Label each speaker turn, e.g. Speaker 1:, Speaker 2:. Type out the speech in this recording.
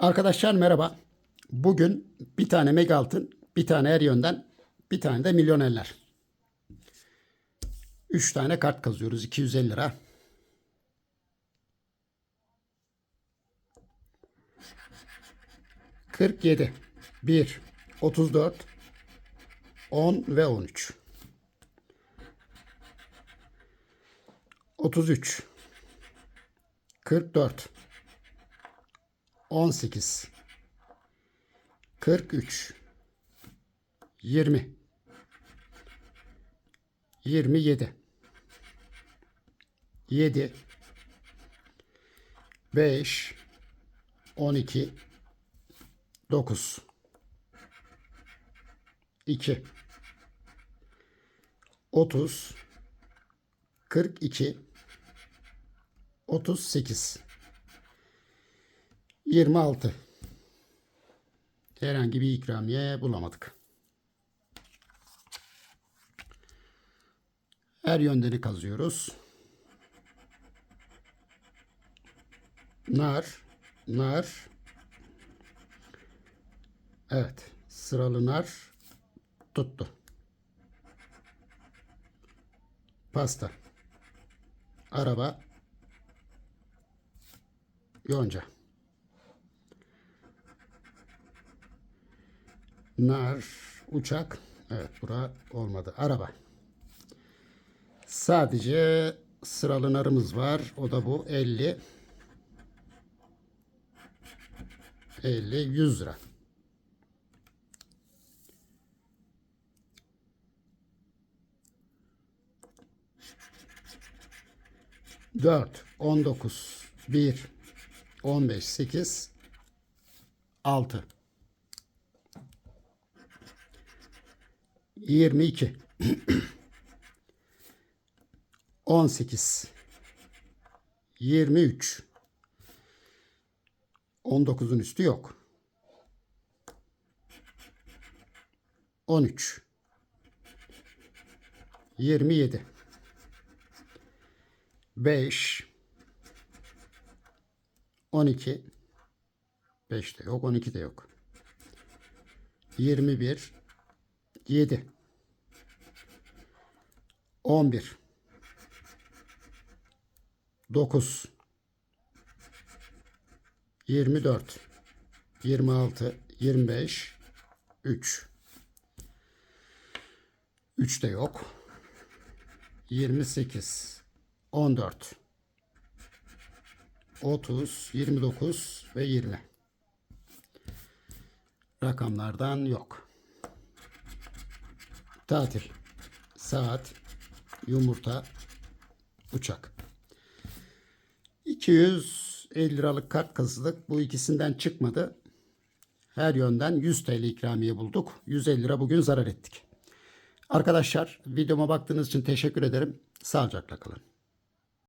Speaker 1: Arkadaşlar merhaba. Bugün bir tane mega altın, bir tane her yönden, bir tane de milyonerler. 3 tane kart kazıyoruz 250 lira. Kırk yedi, bir, otuz dört, on ve on üç. Otuz üç, kırk dört, 18 43 20 27 7 5 12 9 2 30 42 38 26. Herhangi bir ikramiye bulamadık. Her yöndeni kazıyoruz. Nar, nar. Evet, sıralı nar tuttu. Pasta. Araba. Yonca. Nar, uçak. Evet bura olmadı. Araba. Sadece sıralı narımız var. O da bu 50. 50, 100 lira. Dört, on dokuz, bir, on beş, sekiz, altı. 22 18 23 19'un üstü yok. 13 27 5 12 5 de yok 12 de yok. 21 7 11 9 24 26 25 3 3 de yok. 28 14 30 29 ve 20 rakamlardan yok tatil saat yumurta uçak 250 liralık kart kazıdık. Bu ikisinden çıkmadı. Her yönden 100 TL ikramiye bulduk. 150 lira bugün zarar ettik. Arkadaşlar videoma baktığınız için teşekkür ederim. Sağlıcakla kalın.